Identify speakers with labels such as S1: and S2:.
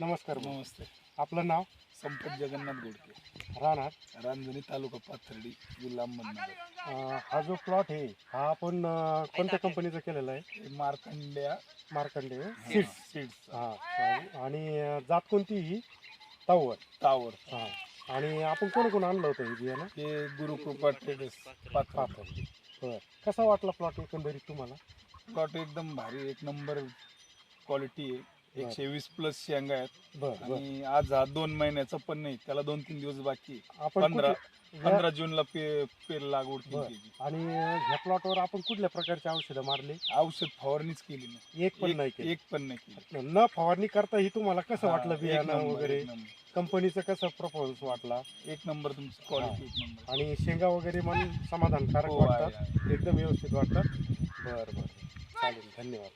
S1: नमस्कार भाऊ.
S2: नमस्ते.
S1: आपलं नाव?
S2: संपत जगन्नाथ गोडके.
S1: राहणार?
S2: रांजणी तालुका पाथर्डी जिल्हा अहमदनगर.
S1: अं, हा जो प्लॉट आहे हा आपण अं, कोणत्या कंपनीचा केलेला आहे?
S2: हे मार्कंड्या.
S1: मार्कंडे
S2: सीड्स
S1: सीड्स हा आणि अं, जात कोणती ही? तावर.
S2: टावर
S1: हा. आणि आपण कोण कोण आणलं होतं हे बियाणं?
S2: हे गुरुकृपा ट्रेडर्स पाथर्डी.
S1: पाथर्डी. बरं. कसा वाटला प्लॉट एकंदरीत तुम्हाला?
S2: प्लॉट एकदम भारी एक नंबर क्वालिटी आहे. एकशे वीस प्लस शेंगा आहेत.
S1: बरं बरं.
S2: आणि आज हा दोन महिन्याचा पण नाही त्याला दोन तीन दिवस बाकी आहे.
S1: आपण
S2: पंधरा
S1: कुठल्या-
S2: पंधरा जूनला पे पेर लागवड केली
S1: बरं.
S2: त्याची.
S1: आणि ह्या प्लॉटवर आपण कुठल्या प्रकारची औषधं मारली?
S2: औषध फवारणीच केली नाही.
S1: एक पण नाही
S2: एक-
S1: केली.
S2: एक पण नाही केली.
S1: न फवारणी करता ही तुम्हाला कसं
S2: हा,
S1: वाटलं
S2: एक
S1: बियाणं
S2: नंबर,
S1: वगैरे?
S2: एक नंबर.
S1: कंपनीचं कसं प्रपोज वाटला?
S2: एक नंबर तुमची क्वालिटी एक नंबर.
S1: आणि शेंगा वगैरे मन समाधानकारक
S2: हो, आहे,
S1: वाटतात.
S2: आहे.
S1: एकदम व्यवस्थित वाटतात. बरं बरं. चालेल धन्यवाद.